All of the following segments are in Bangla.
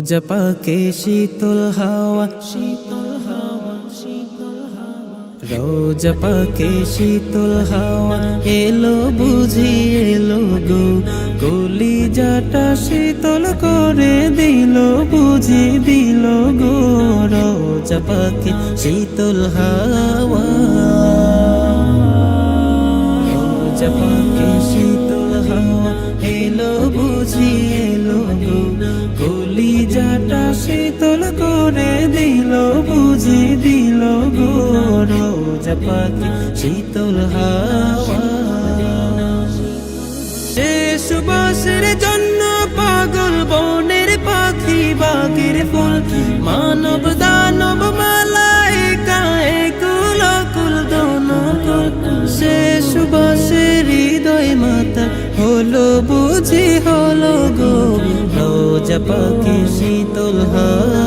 রোজ পাকে শীতল হাওয়া। শীতল হাওয়া শীতল পাকে শীতল হাওয়া। এলো বুঝি, এলো গো। গলি যাটা শীতল করে দিল, বুঝি দিল গো। রোজ পাকে শীতল হাওয়া। রোজ পাকে শীতল হাওয়া। এলো বুঝি বুঝি দিল গো রোজ পাখি শীতল হাওয়া। সে সুবাসের জন্য পাগল বনের পাখি বাগের ফুল, মানব দানব মালাইকা কুল কুল দোনো সে সুবাসের হৃদয় মাতা হলো, বুঝি হলো গো রোজ পাখি, শীতল হাওয়া।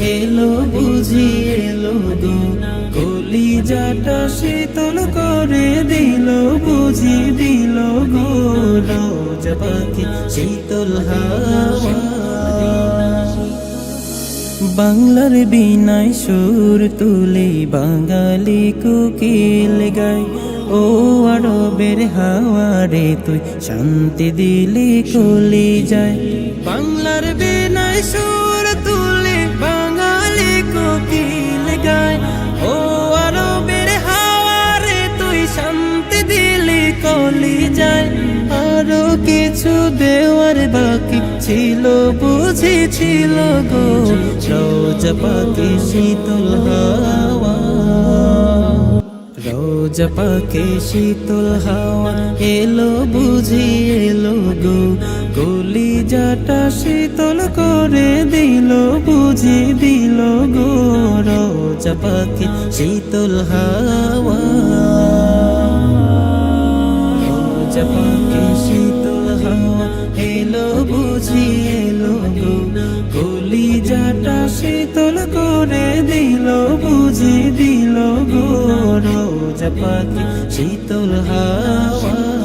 এলো বুঝি এলো গো কলি যাটা শীতল করে দিল, বুঝি দিল গো রোজ পাখি, শীতল বাংলার বিনায় সুর তুলে, বাঙালি কুকিল গায় ও আরবের হাওয়ারে তুই শান্তি দিলি কলি যায় বাংলার বিনায় সুর তুলে গায় ও তুই শান্তি দিলি, কলি যায়। কিছু দেওয়ার বাকি ছিল বুঝি ছিল গো। রোজ শীতল হাওয়া। রোজ শীতল হাওয়া, এলো বুঝি এলো গো। গলি যাটা শীতল করে দিল বুঝি দিল গো। রোজ পাখি শীতল হাওয়া। রোজ পাখি শীতল হাওয়া, এলো বুঝি, এলো গো। গলি যাটা শীতল করে দিল, বুঝি দিল গো। রোজ পাখি শীতল হাওয়া।